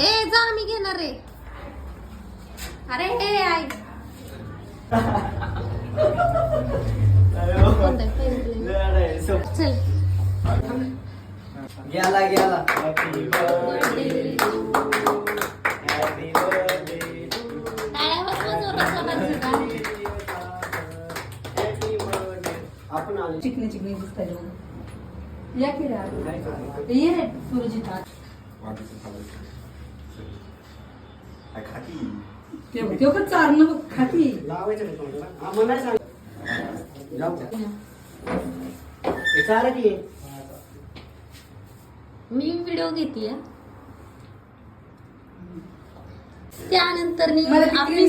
ए जा मी घेणार रे अरे ए आई. चल गेला गेला? आपण आलो चिकनी चिकनी दिसतात. या की रे आता. ये रे सुरजित पण चारणं बघ खाती लावायचं नाही तोंडाला. मला सांग. जाऊ का? चालेल की? मी व्हिडिओ घेते त्यानंतर. मला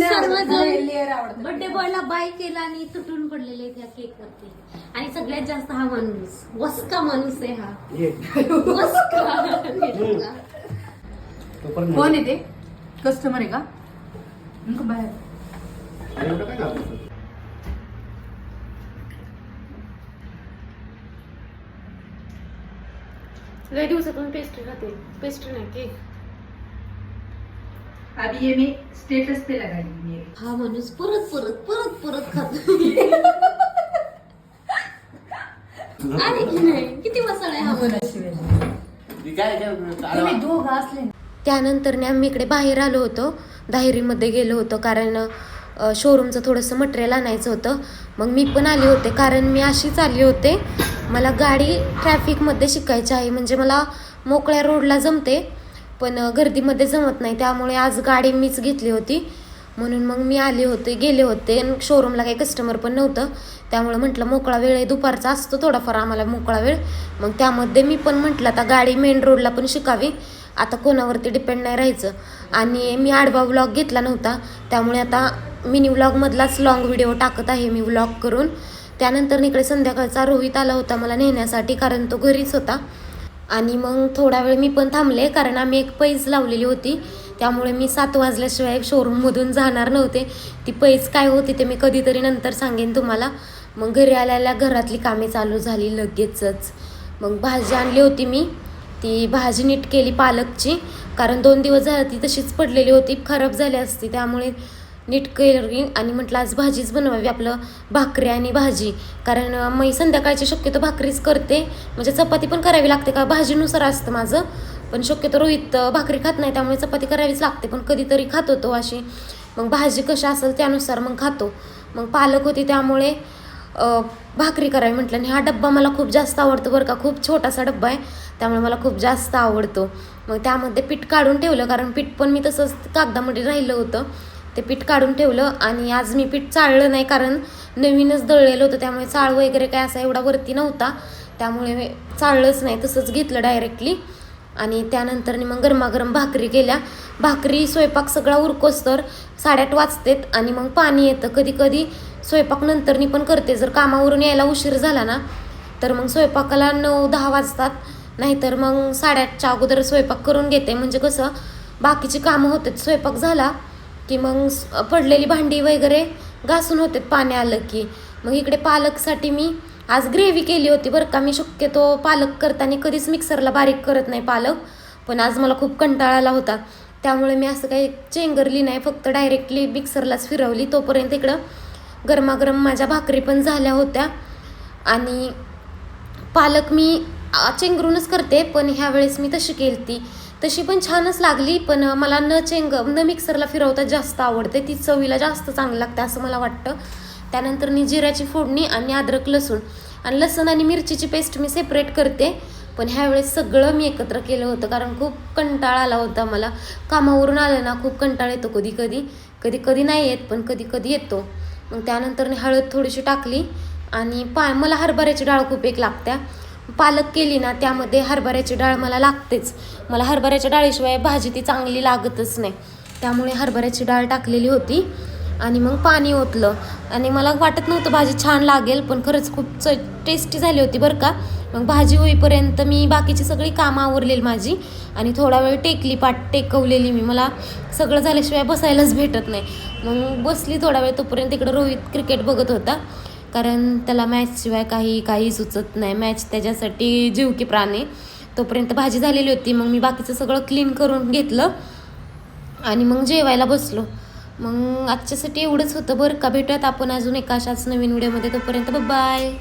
सर्वजण. बर्थडे बॉयला बाय केला आणि तुटून पडलेले त्या केक वरती आणि सगळ्यात जास्त हा माणूस वस्का माणूस आहे हा. वस्का. पण कोण आहे ते कस्टमर आहे का? नको बाहेर। एवढं काय घालतो? लय दिवसातून पेस्ट्री खाते पेस्ट्री नाही केक? अभी ये मी स्टेटस पे लगाई ये। हा माणूस परत परत परत परत खातो आणि की नाही? किती मसाला आहे हा माणूस ती काय काय- तुम्ही दोघं असले ना. त्यानंतरने आम्ही इकडे बाहेर आलो होतो. दाहिरीमध्ये गेलो होतो कारण शोरूमचं थोडंसं मटेरियल आणायचं होतं. मग मी पण आले होते कारण मी अशीच आली होते. मला गाडी ट्रॅफिकमध्ये शिकायची आहे. म्हणजे मला मोकळ्या रोडला जमते पण गर्दीमध्ये जमत नाही. त्यामुळे आज गाडी मीच घेतली होती. म्हणून मग मी आले होते गेले होते. शोरूमला काही कस्टमर पण नव्हतं. त्यामुळे म्हटलं मोकळा वेळ आहे. दुपारचा असतो थोडाफार आम्हाला मोकळा वेळ. मग त्यामध्ये मी पण म्हटलं आता गाडी मेन रोडला पण शिकावी. आता कोणावरती डिपेंड नाही राहायचं. आणि मी आडवा व्लॉग घेतला नव्हता. त्यामुळे आता मिनी व्लॉगमधलाच लॉंग व्हिडिओ टाकत आहे मी व्लॉग करून. त्यानंतर इकडे संध्याकाळचा रोहित आला होता मला नेण्यासाठी कारण तो घरीच होता. आणि मग थोडा वेळ मी पण थांबले कारण आम्ही एक पैज लावलेली होती. त्यामुळे मी सात वाजल्याशिवाय शोरूममधून जाणार नव्हते. ती पैज काय होती ते मी कधीतरी नंतर सांगेन तुम्हाला. मग घरी आल्याला घरातली कामे चालू झाली लगेचच. मग भाजी आणली होती मी. ती भाजी नीट केली पालकची कारण दोन दिवस झाली ती तशीच पडलेली होती खराब झाली असती त्यामुळे नीट केली आणि म्हटलं आज भाजीच बनवावी आपलं भाकरी आणि भाजी. कारण मी संध्याकाळची शक्यतो भाकरीच करते. म्हणजे चपाती पण करावी लागते का? भाजीनुसार असतं माझं. पण शक्यतो रोहित भाकरी खात नाही त्यामुळे चपाती करावीच लागते. पण कधीतरी खातो तो अशी. मग भाजी कशी असेल त्यानुसार मग खातो. मग पालक होती त्यामुळे भाकरी करावी म्हटलं आणि हा डब्बा मला खूप जास्त आवडतो बरं का. खूप छोटासा डब्बा आहे त्यामुळे मला खूप जास्त आवडतो. मग त्यामध्ये पीठ काढून ठेवलं कारण पीठ पण मी तसंच कागदामध्ये राहिलं होतं. ते पीठ काढून ठेवलं आणि आज मी पीठ चाळलं नाही कारण नवीनच दळलेलं होतं. त्यामुळे चाळ वगैरे काय असा एवढा वरती नव्हता. त्यामुळे चाळलंच नाही तसंच घेतलं डायरेक्टली आणि त्यानंतर मग गरमागरम भाकरी केल्या. भाकरी स्वयंपाक सगळा उरकोस तर साडेआठ वाजतेत आणि मग पाणी येतं. कधी कधी स्वयंपाक नंतरनी पण करते. जर कामावरून यायला उशीर झाला ना तर मग स्वयंपाकाला नऊ दहा वाजतात. नाहीतर मग साडेआठच्या अगोदर स्वयंपाक करून घेते. म्हणजे कसं बाकीची कामं होतात. स्वयंपाक झाला की मग पडलेली भांडी वगैरे घासून होते पाणी आलं की. मग इकडे पालकसाठी मी आज ग्रेव्ही केली होती बरं का. मी शक्यतो पालक करताना कधीच मिक्सरला बारीक करत नाही पालक. पण आज मला खूप कंटाळा आला होता. त्यामुळे मी असं काही चेंगरली नाही फक्त डायरेक्टली मिक्सरलाच फिरवली. तोपर्यंत इकडं गरमागरम माझ्या भाकरी पण झाल्या होत्या. आणि पालक मी चेंगरूनच करते पण ह्यावेळेस मी तशी केली ती तशी पण छानच लागली पण मला न चेंग न मिक्सरला फिरवता जास्त आवडते. ती चवीला जास्त चांगली लागते असं मला वाटतं. त्यानंतर मी जिऱ्याची फोडणी आणि अद्रक लसूण आणि लसूण आणि मिरचीची पेस्ट मी सेपरेट करते. पण ह्यावेळेस सगळं मी एकत्र केलं होतं कारण खूप कंटाळा आला होता मला. कामावरून आलं ना खूप कंटाळा येतो कधी कधी कधी कधी नाही येत पण कधी कधी येतो. मग त्यानंतर हळद थोडीशी टाकली आणि पा मला हरभऱ्याची डाळ खूप एक लागत्या. पालक केली ना त्यामध्ये हरभऱ्याची डाळ मला लागतेच. मला हरभऱ्याच्या डाळीशिवाय भाजी ती चांगली लागतच नाही. त्यामुळे हरभऱ्याची डाळ टाकलेली होती. आणि मग पाणी ओतलं. आणि मला वाटत नव्हतं भाजी छान लागेल पण खरंच खूप च टेस्टी झाली होती बरं का. मग भाजी होईपर्यंत मी बाकीची सगळी कामं आवरलेली माझी आणि थोडा वेळ टेकली पाट टेकवलेली मी. मला सगळं झाल्याशिवाय बसायलाच भेटत नाही. मग बसली थोडा वेळ तोपर्यंत इकडं रोहित क्रिकेट बघत होता. कारण त्याला मॅचशिवाय काही काही सुचत नाही. मॅच त्याच्यासाठी जीव की प्राणी. तोपर्यंत भाजी झालेली होती. मग मी बाकीचं सगळं क्लीन करून घेतलं. आणि मग जेवायला बसलो. मग आजच्यासाठी एवढंच होतं बरं का. भेटत आपण अजून एका अशाच नवीन व्हिडिओमध्ये. तोपर्यंत बाय